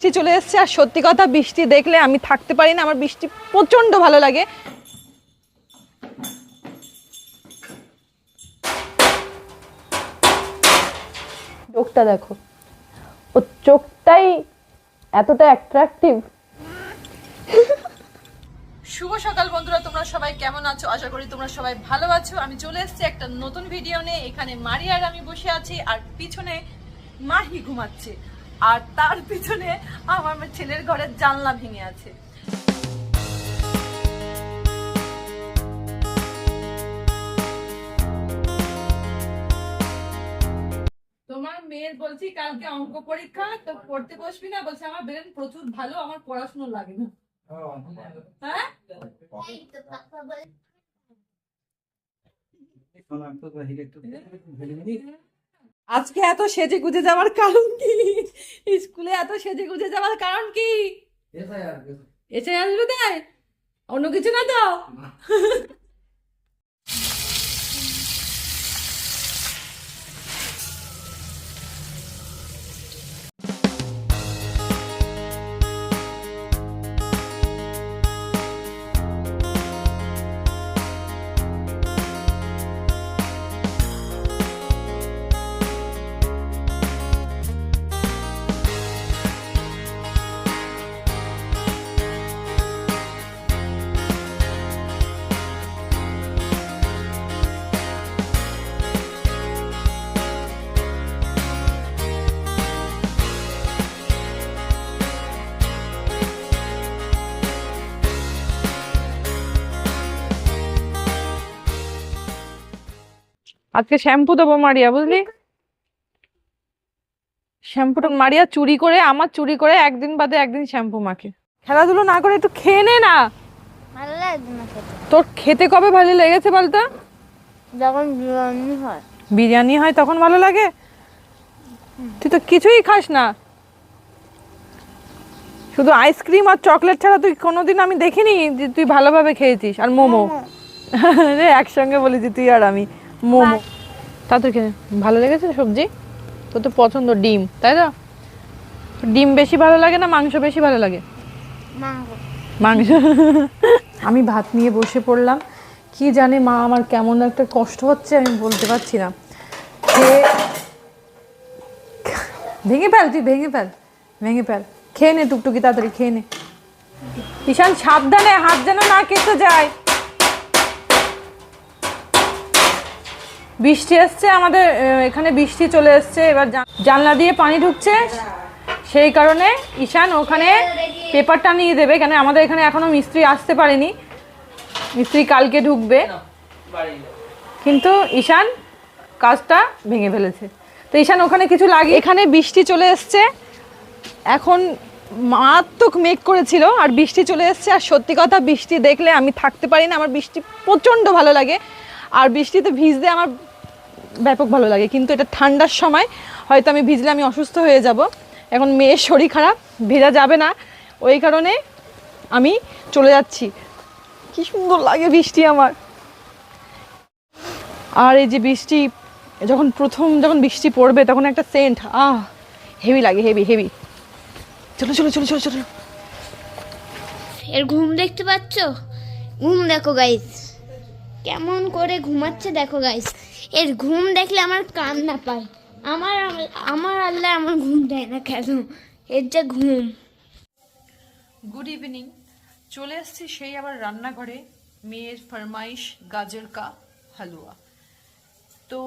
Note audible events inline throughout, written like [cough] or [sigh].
বৃষ্টি চলে এসছে আর সত্যি কথা বৃষ্টি দেখলে আমি থাকতে পারি না, আমার বৃষ্টি প্রচণ্ড ভালো লাগে। চোখটা দেখো, ও চোখটাই এতটা অ্যাট্রাকটিভ শুভ সকাল বন্ধুরা, তোমরা সবাই কেমন আছো? আশা করি তোমরা সবাই ভালো আছো। আমি চলে এসেছি একটা নতুন ভিডিও নিয়ে। এখানে মারি আর আমি বসে আছি, আর পিছনে মাহি ঘুমাচ্ছে। আর তার পিছনে আমার ছেলের ঘরের জানলা ভেঙে আছে। তোমার মেয়ের বলছি কালকে অঙ্ক পরীক্ষা তো পড়তে বসবি না? বলছে আমার ব্রেন প্রচুর ভালো আমার পড়াশোনা লাগে না। হ্যাঁ? আজকে এত সেজে গুজে যাওয়ার কারণ কি? স্কুলে এত সেজে গুজে যাওয়ার কারণ কি? এসে আসবে। তাই? অন্য কিছু না তো? আজকে শ্যাম্পু দেবো মারিয়া বুঝলি? শ্যাম্পুটা মারিয়া চুরি করে আমার চুরি করে একদিন বাদে একদিন শ্যাম্পু মাখে। খেলাধুলো না করে একটু খেয়ে নে না। তোর খেতে কবে ভালো লেগেছে বলতো? যখন বিরিয়ানি হয়। বিরিয়ানি হয় তখন ভালো লাগে? তুই তো কিছুই খাস না। শুধু আইসক্রিম আর চকলেট ছাড়া তুই কোনোদিন আমি দেখিনি যে তুই ভালোভাবে খেয়েছিস আর মোমো। [laughs] একসঙ্গে বলেছি তুই আর আমি। মোমো। তা খেয়ে ভালো লেগেছে সবজি? তোর তো পছন্দ ডিম তাই তো ডিম বেশি ভালো লাগে না মাংস বেশি ভালো লাগে? মাংস। [laughs] আমি ভাত নিয়ে বসে পড়লাম। কি জানে মা আমার কেমন একটা কষ্ট হচ্ছে আমি বলতে পারছি না। ভেঙে ফেল তুই ভেঙে ফেল ভেঙে ফেল। খেয়ে নে টুকটুকি তাড়াতাড়ি খেয়ে নে। ঈশান সাবধানে হাত যেন না কেটে যায়। বৃষ্টি এসছে আমাদের এখানে বৃষ্টি চলে এসছে এবার জানলা দিয়ে পানি ঢুকছে। সেই কারণে ঈশান ওখানে পেপারটা নিয়ে দেবে, কেন আমাদের এখানে এখনও মিস্ত্রি আসতে পারেনি। মিস্ত্রি কালকে ঢুকবে। কিন্তু ঈশান কাজটা ভেঙে ফেলেছে। তো ঈশান, ওখানে কিছু লাগে এখানে বৃষ্টি চলে এসছে এখন মারাত্মক মেঘ করেছিল, আর বৃষ্টি চলে এসছে আর সত্যি কথা, বৃষ্টি দেখলে আমি থাকতে পারি না। আমার বৃষ্টি প্রচণ্ড ভালো লাগে। আর বৃষ্টিতে ভিজতে আমার ব্যাপক ভালো লাগে। কিন্তু এটা ঠান্ডার সময় হয়তো আমি ভিজলে আমি অসুস্থ হয়ে যাব। এখন মেয়ের শরীর খারাপ, ভেজা যাবে না। ওই কারণে আমি চলে যাচ্ছি। কি সুন্দর লাগে বৃষ্টি আমার। আর এই যে বৃষ্টি, যখন প্রথম যখন বৃষ্টি পড়বে তখন একটা সেন্ট আহ হেভি লাগে হেভি হেভি চলো চলো চলো চলো চলো। এর ঘুম দেখতে পাচ্ছ? ঘুম দেখো গাইস কেমন করে ঘুমাচ্ছে দেখো গাইস এর ঘুম দেখলে আমার কান্না পায়। আমার আমার আল্লাহ আমার ঘুম দেয় না কেন? এর যে ঘুম। গুড ইভিনিং চলে এসেছি সেই আবার রান্নাঘরে, মেয়ের ফরমাইশ, গাজর কা হালুয়া। তো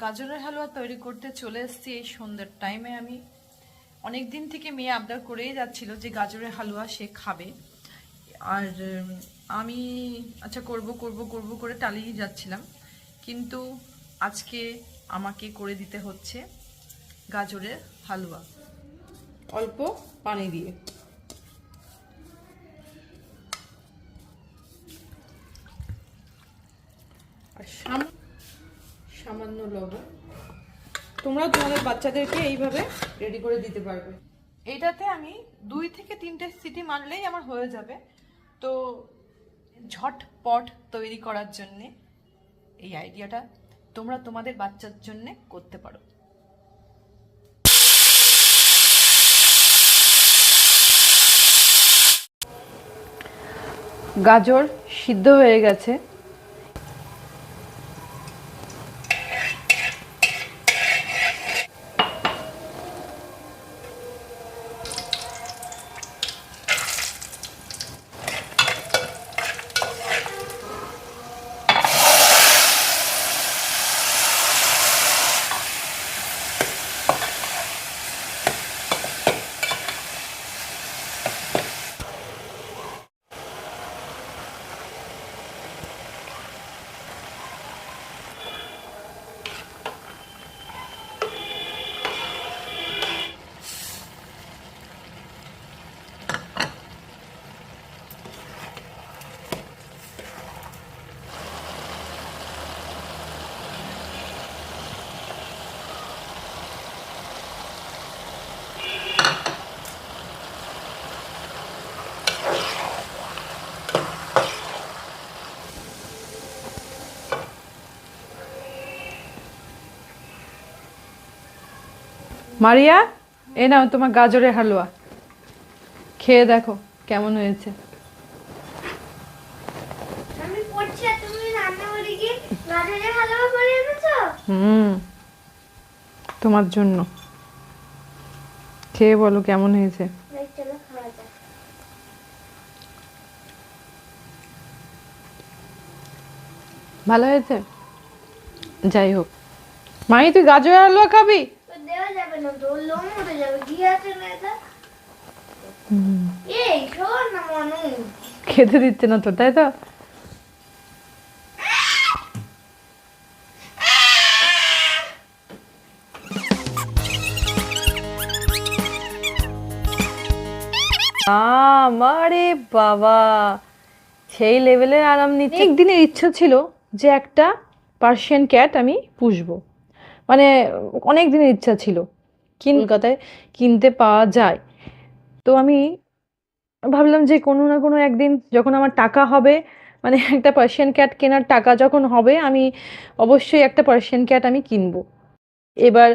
গাজরের হালুয়া তৈরি করতে চলে এসেছি এই সন্ধ্যের টাইমে আমি। অনেক দিন থেকে মেয়ে আবদার করেই যাচ্ছিল যে গাজরের হালুয়া সে খাবে। আর আমি আচ্ছা করব করব করব করে টালিয়ে যাচ্ছিলাম। কিন্তু আজকে আমাকে করে দিতে হচ্ছে গাজরের হালুয়া। অল্প পানি দিয়ে। আর সাম- সামান্য লবণ। তোমরা তোমাদের বাচ্চাদেরকে এইভাবে রেডি করে দিতে পারবে। এইটাতে আমি দুই থেকে তিনটে সিটি মারলেই আমার হয়ে যাবে। তো ঝটপট তৈরি করার জন্যে এই আইডিয়াটা তোমরা তোমাদের বাচ্চার জন্য করতে পারো। গাজর সিদ্ধ হয়ে গেছে। মারিয়া এ নাও তোমার গাজরের হালুয়া। খেয়ে দেখো কেমন হয়েছে। হুম তোমার জন্য। খেয়ে বলো কেমন হয়েছে। ভালো হয়েছে? যাই হোক। মাই তুই গাজরের হালুয়া খাবি? তো দেওয়া যাবে না তো লোম উঠে যাবে ঘি আছে না এটা এই শোন না মনু খেতে দিচ্ছে না তো তাই তো আমারে বাবা। সেই লেভেলের আরাম নিচ্ছে। একদিনের ইচ্ছা ছিল যে একটা পার্সিয়ান ক্যাট আমি পুষবো। মানে অনেক দিনের ইচ্ছা ছিল। কলকাতায় কিনতে পাওয়া যায়। তো আমি ভাবলাম যে কোনো না কোনো একদিন যখন আমার টাকা হবে মানে একটা পার্সিয়ান ক্যাট কেনার টাকা যখন হবে আমি অবশ্যই একটা পার্সিয়ান ক্যাট আমি কিনবো। এবার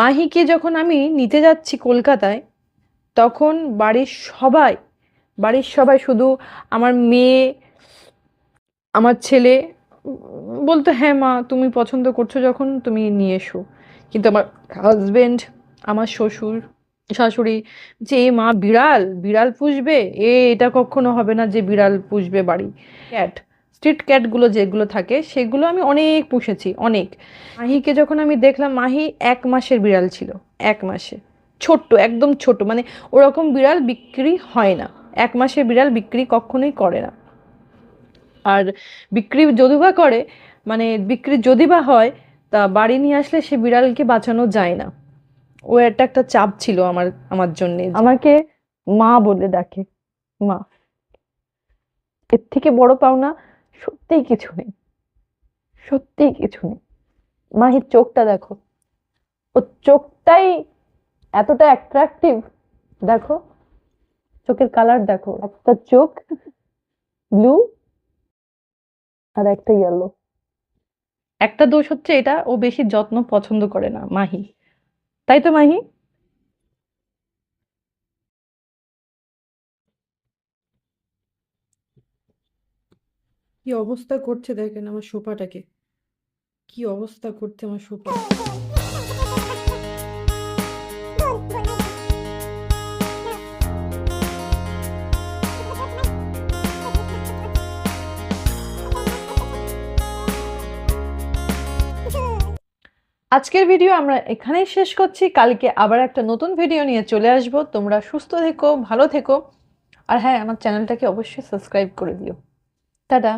মাহিকে যখন আমি নিতে যাচ্ছি কলকাতায় তখন বাড়ির সবাই বাড়ির সবাই শুধু আমার মেয়ে আমার ছেলে বলতো হ্যাঁ মা তুমি পছন্দ করছ যখন তুমি নিয়ে এসো। কিন্তু আমার হাজবেন্ড আমার শ্বশুর, শাশুড়ি, যে এ মা বিড়াল বিড়াল পুষবে? এ, এটা কখনো হবে না যে বিড়াল পুষবে বাড়ি। ক্যাট স্ট্রিট ক্যাটগুলো যেগুলো থাকে, সেগুলো আমি অনেক পুষেছি, অনেক। মাহিকে যখন আমি দেখলাম, মাহি এক মাসের বিড়াল ছিল, এক মাসে। ছোট্ট, একদম ছোট মানে ওরকম বিড়াল বিক্রি হয় না। এক মাসের বিড়াল বিক্রি কখনোই করে না। আর বিক্রি যদি বা করে মানে বিক্রি যদি বা হয়, তা বাড়ি নিয়ে আসলে সে বিড়ালকে বাঁচানো যায় না। ও একটা একটা চাপ ছিল আমার আমার জন্য আমাকে মা বলে ডাকে মা। এর থেকে বড় পাওনা সত্যিই কিছু নেই সত্যিই কিছু নেই। মাহির চোখটা দেখো ও চোখটাই এতটা অ্যাট্রাকটিভ দেখো। চোখের কালার দেখো একটা চোখ ব্লু আর একটা ইয়েলো একটা দোষ হচ্ছে এটা ও বেশি যত্ন পছন্দ করে না মাহি। তাই তো মাহি? কি অবস্থা করছে দেখেন আমার সোফাটাকে। কি অবস্থা করছে আমার সোফা। আজকের ভিডিও আমরা এখানেই শেষ করছি। কালকে আবার একটা নতুন ভিডিও নিয়ে চলে আসব। তোমরা সুস্থ থেকো, ভালো থেকো। আর হ্যাঁ আমার চ্যানেলটাকে অবশ্যই সাবস্ক্রাইব করে দিও। টাটা।